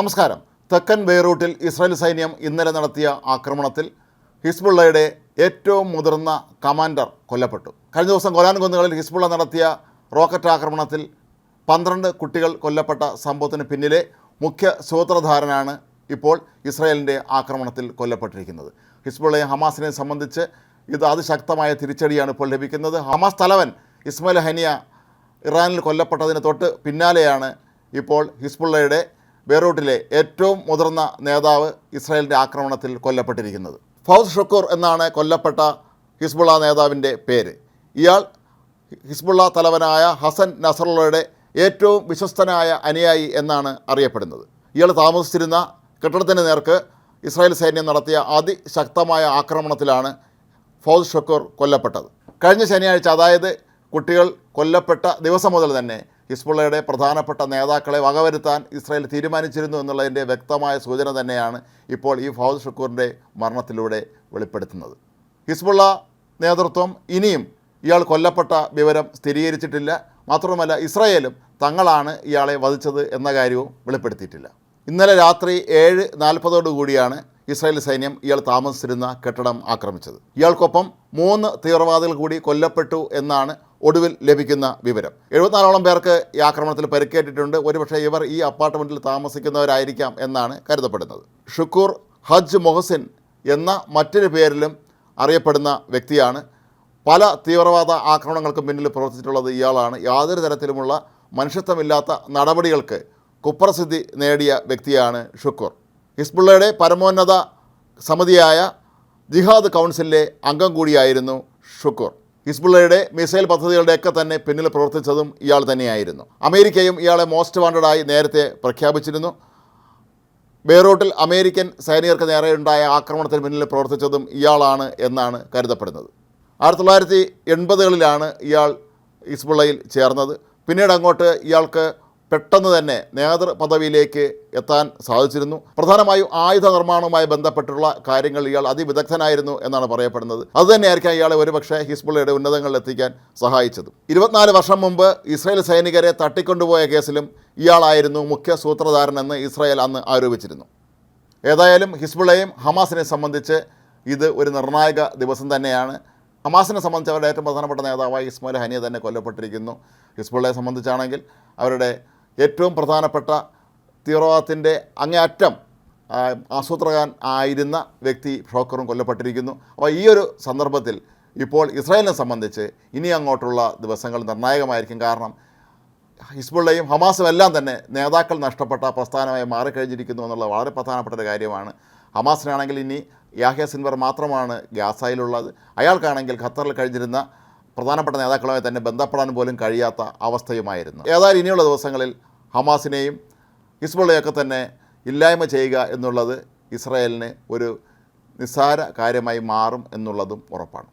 നമസ്കാരം. തെക്കൻ ബെയ്റൂട്ടിൽ ഇസ്രായേൽ സൈന്യം ഇന്നലെ നടത്തിയ ആക്രമണത്തിൽ ഹിസ്ബുള്ളയുടെ ഏറ്റവും മുതിർന്ന കമാൻഡർ കൊല്ലപ്പെട്ടു. കഴിഞ്ഞ ദിവസം ഗൊലാൻ കുന്നുകളിൽ ഹിസ്ബുള്ള നടത്തിയ റോക്കറ്റ് ആക്രമണത്തിൽ പന്ത്രണ്ട് കുട്ടികൾ കൊല്ലപ്പെട്ട സംഭവത്തിന് പിന്നിലെ മുഖ്യ സൂത്രധാരനാണ് ഇപ്പോൾ ഇസ്രായേലിന്റെ ആക്രമണത്തിൽ കൊല്ലപ്പെട്ടിരിക്കുന്നത്. ഹിസ്ബുള്ളയെ ഹമാസിനെ സംബന്ധിച്ച് ഇത് അതിശക്തമായ തിരിച്ചടിയാണ് ഇപ്പോൾ ലഭിക്കുന്നത്. ഹമാസ് തലവൻ ഇസ്മൽ ഹനിയ ഇറാനിൽ കൊല്ലപ്പെട്ടതിന് തൊട്ട് പിന്നാലെയാണ് ഇപ്പോൾ ഹിസ്ബുള്ളയുടെ ബെയ്റൂട്ടിലെ ഏറ്റവും മുതിർന്ന നേതാവ് ഇസ്രായേലിന്റെ ആക്രമണത്തിൽ കൊല്ലപ്പെട്ടിരിക്കുന്നത്. ഫൗസ് ഷക്കൂർ എന്നാണ് കൊല്ലപ്പെട്ട ഹിസ്ബുള്ള നേതാവിന്റെ പേര്. ഇയാൾ ഹിസ്ബുള്ള തലവനായ ഹസൻ നസറുള്ളയുടെ ഏറ്റവും വിശ്വസ്തനായ അനുയായി എന്നാണ് അറിയപ്പെടുന്നത്. ഇയാൾ താമസിച്ചിരുന്ന കെട്ടിടത്തിന് നേർക്ക് ഇസ്രായേൽ സൈന്യം നടത്തിയ അതിശക്തമായ ആക്രമണത്തിലാണ് ഫൗസ് ഷക്കൂർ കൊല്ലപ്പെട്ടത്. കഴിഞ്ഞ ശനിയാഴ്ച അതായത് കുട്ടികൾ കൊല്ലപ്പെട്ട ദിവസം മുതൽ തന്നെ ഹിസ്ബുള്ളയുടെ പ്രധാനപ്പെട്ട നേതാക്കളെ വകവരുത്താൻ ഇസ്രായേൽ തീരുമാനിച്ചിരുന്നു എന്നുള്ളതിന്റെ വ്യക്തമായ സൂചന തന്നെയാണ് ഇപ്പോൾ ഈ ഫൗദ് ഷക്കൂറിന്റെ മരണത്തിലൂടെ വെളിപ്പെടുത്തുന്നത്. ഹിസ്ബുള്ള നേതൃത്വം ഇനിയും ഇയാൾ കൊല്ലപ്പെട്ട വിവരം സ്ഥിരീകരിച്ചിട്ടില്ല. മാത്രമല്ല ഇസ്രായേലും തങ്ങളാണ് ഇയാളെ വധിച്ചത് എന്ന കാര്യവും വെളിപ്പെടുത്തിയിട്ടില്ല. ഇന്നലെ രാത്രി ഏഴ് നാൽപ്പതോടു കൂടിയാണ് ഇസ്രായേൽ സൈന്യം ഇയാൾ താമസിച്ചിരുന്ന കെട്ടിടം ആക്രമിച്ചത്. ഇയാൾക്കൊപ്പം മൂന്ന് തീവ്രവാദികൾ കൂടി കൊല്ലപ്പെട്ടു എന്നാണ് ഒടുവിൽ ലഭിക്കുന്ന വിവരം. എഴുപത്തിനാലോളം പേർക്ക് ഈ ആക്രമണത്തിൽ പരിക്കേറ്റിട്ടുണ്ട്. ഒരുപക്ഷെ ഇവർ ഈ അപ്പാർട്ട്മെന്റിൽ താമസിക്കുന്നവരായിരിക്കാം എന്നാണ് കരുതപ്പെടുന്നത്. ഷുക്കൂർ ഹജ്ജ് മൊഹസിൻ എന്ന മറ്റൊരു പേരിലും അറിയപ്പെടുന്ന വ്യക്തിയാണ്. പല തീവ്രവാദ ആക്രമണങ്ങൾക്ക് പിന്നിൽ പ്രവർത്തിച്ചിട്ടുള്ളത് ഇയാളാണ്. യാതൊരു തരത്തിലുമുള്ള മനുഷ്യത്വമില്ലാത്ത നടപടികൾക്ക് കുപ്രസിദ്ധി നേടിയ വ്യക്തിയാണ് ഷുക്കൂർ. ഹിസ്ബുള്ളയുടെ പരമോന്നത സമിതിയായ ജിഹാദ് കൗൺസിലിലെ അംഗം കൂടിയായിരുന്നു ഷുക്കൂർ. ഹിസ്ബുള്ളയുടെ മിസൈൽ പദ്ധതികളുടെയൊക്കെ തന്നെ പിന്നിൽ പ്രവർത്തിച്ചതും ഇയാൾ തന്നെയായിരുന്നു. അമേരിക്കയും ഇയാളെ മോസ്റ്റ് വാണ്ടഡായി നേരത്തെ പ്രഖ്യാപിച്ചിരുന്നു. ബെയ്റൂട്ടിൽ അമേരിക്കൻ സൈനികർക്ക് നേരെയുണ്ടായ ആക്രമണത്തിന് പിന്നിൽ പ്രവർത്തിച്ചതും ഇയാളാണ് എന്നാണ് കരുതപ്പെടുന്നത്. ആയിരത്തി തൊള്ളായിരത്തി എൺപതുകളിലാണ് ഇയാൾ ഹിസ്ബുള്ളയിൽ ചേർന്നത്. പിന്നീട് അങ്ങോട്ട് ഇയാൾക്ക് പെട്ടെന്ന് തന്നെ നേതൃ പദവിയിലേക്ക് എത്താൻ സാധിച്ചിരുന്നു. പ്രധാനമായും ആയുധ നിർമ്മാണവുമായി ബന്ധപ്പെട്ടുള്ള കാര്യങ്ങൾ ഇയാൾ അതിവിദഗ്ധനായിരുന്നു എന്നാണ് പറയപ്പെടുന്നത്. അതുതന്നെയായിരിക്കാം ഇയാളെ ഒരുപക്ഷെ ഹിസ്ബുള്ളയുടെ ഉന്നതങ്ങളിൽ എത്തിക്കാൻ സഹായിച്ചത്. ഇരുപത്തിനാല് വർഷം മുമ്പ് ഇസ്രായേൽ സൈനികരെ തട്ടിക്കൊണ്ടുപോയ കേസിലും ഇയാളായിരുന്നു മുഖ്യ സൂത്രധാരനെന്ന് ഇസ്രായേൽ അന്ന് ആരോപിച്ചിരുന്നു. ഏതായാലും ഹിസ്ബുള്ളയും ഹമാസിനെ സംബന്ധിച്ച് ഇത് ഒരു നിർണായക ദിവസം തന്നെയാണ്. ഹമാസിനെ സംബന്ധിച്ച് അവരുടെ ഏറ്റവും പ്രധാനപ്പെട്ട നേതാവായി ഇസ്മായിൽ ഹനിയ തന്നെ കൊല്ലപ്പെട്ടിരിക്കുന്നു. ഹിസ്ബുള്ളയെ സംബന്ധിച്ചാണെങ്കിൽ അവരുടെ ഏറ്റവും പ്രധാനപ്പെട്ട തീവ്രവാദത്തിന്റെ അങ്ങേയറ്റം ആസൂത്രകാൻ ആയിരുന്ന വ്യക്തി ഷോക്കറും കൊല്ലപ്പെട്ടിരിക്കുന്നു. അപ്പോൾ ഈ ഒരു സന്ദർഭത്തിൽ ഇപ്പോൾ ഇസ്രായേലിനെ സംബന്ധിച്ച് ഇനി അങ്ങോട്ടുള്ള ദിവസങ്ങൾ നിർണായകമായിരിക്കും. കാരണം ഹിസ്ബുള്ളയും ഹമാസും എല്ലാം തന്നെ നേതാക്കൾ നഷ്ടപ്പെട്ട പ്രസ്ഥാനമായി മാറിക്കഴിഞ്ഞിരിക്കുന്നു എന്നുള്ളത് വളരെ പ്രധാനപ്പെട്ട ഒരു കാര്യമാണ്. ഹമാസിനാണെങ്കിൽ ഇനി യാഹ്യ സിൻവർ മാത്രമാണ് ഗാസയിലുള്ളത്. അയാൾക്കാണെങ്കിൽ ഖത്തറിൽ കഴിഞ്ഞിരുന്ന പ്രധാനപ്പെട്ട നേതാക്കളുമായി തന്നെ ബന്ധപ്പെടാൻ പോലും കഴിയാത്ത അവസ്ഥയുമായിരുന്നു. ഏതായാലും ഇനിയുള്ള ദിവസങ്ങളിൽ ഹമാസിനെയും ഹിസ്ബുള്ളയൊക്കെ തന്നെ ഇല്ലായ്മ ചെയ്യുക എന്നുള്ളത് ഇസ്രായേലിന് ഒരു നിസ്സാര കാര്യമായി മാറും എന്നുള്ളതും ഉറപ്പാണ്.